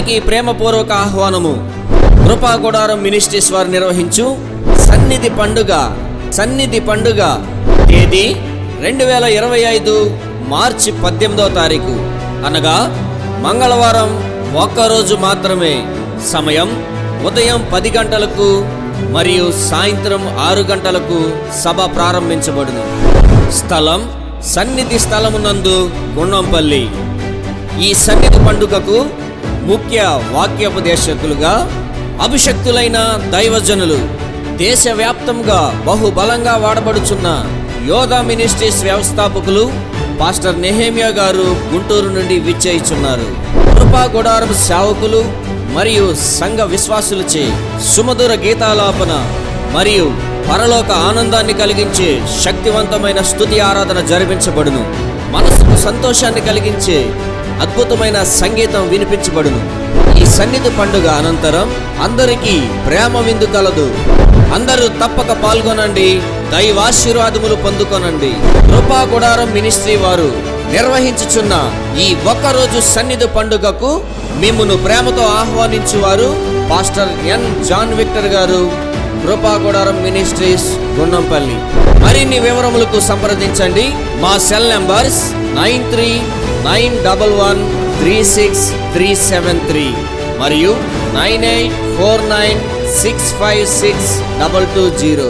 అందరికీ ప్రేమపూర్వక ఆహ్వానము. కృపాగుడారం మినిస్ట్రీస్ వారు నిర్వహించు సన్నిధి పండుగ సన్నిధి పండుగ తేదీ రెండు వేల ఇరవై ఐదు మార్చి పద్దెనిమిదవ తారీఖు. అనగా మంగళవారం ఒక్కరోజు మాత్రమే. సమయం ఉదయం పది గంటలకు మరియు సాయంత్రం ఆరు గంటలకు సభ ప్రారంభించబడును. స్థలం సన్నిధి స్థలమునందు గుండంపల్లి ఈ సన్నిధి పండుగకు ముఖ్య వాక్యోపదేశకులుగా అభిషక్తులైన దైవజనులు దేశవ్యాప్తంగా బహుబలంగా వాడబడుచున్న యోధా మినిస్ట్రీస్ వ్యవస్థాపకులు పాస్టర్ నెహేమియా గారు గుంటూరు నుండి విచ్చేయిచున్నారు. కృపా గుడారం సేవకులు మరియు సంఘ విశ్వాసులచే సుమధుర గీతాలాపన మరియు పరలోక ఆనందాన్ని కలిగించే శక్తివంతమైన స్థుతి ఆరాధన జరిపించబడును. మనసుకు సంతోషాన్ని కలిగించే అద్భుతమైన సంగీతం వినిపించబడును. ఈ సన్నిధి పండుగ అనంతరం అందరికీ ప్రేమ విందు కలదు. అందరూ తప్పక పాల్గొనండి. దైవాశీర్వాదములు పొందుకొనండి. కృపా గుడారం మినిస్ట్రీ వారు నిర్వహించుచున్న ఈ ఒక్కరోజు సన్నిధి పండుగకు మిమ్మును ప్రేమతో ఆహ్వానించువారు పాస్టర్ ఎన్ జాన్ విక్టర్ గారు. కృపాగుడారం మినిస్ట్రీస్ గుండంపల్లి మరిన్ని వివరములకు సంప్రదించండి. మా cell numbers nine three nine double one three six three seven three మరియు nine eight four nine six five six double two zero.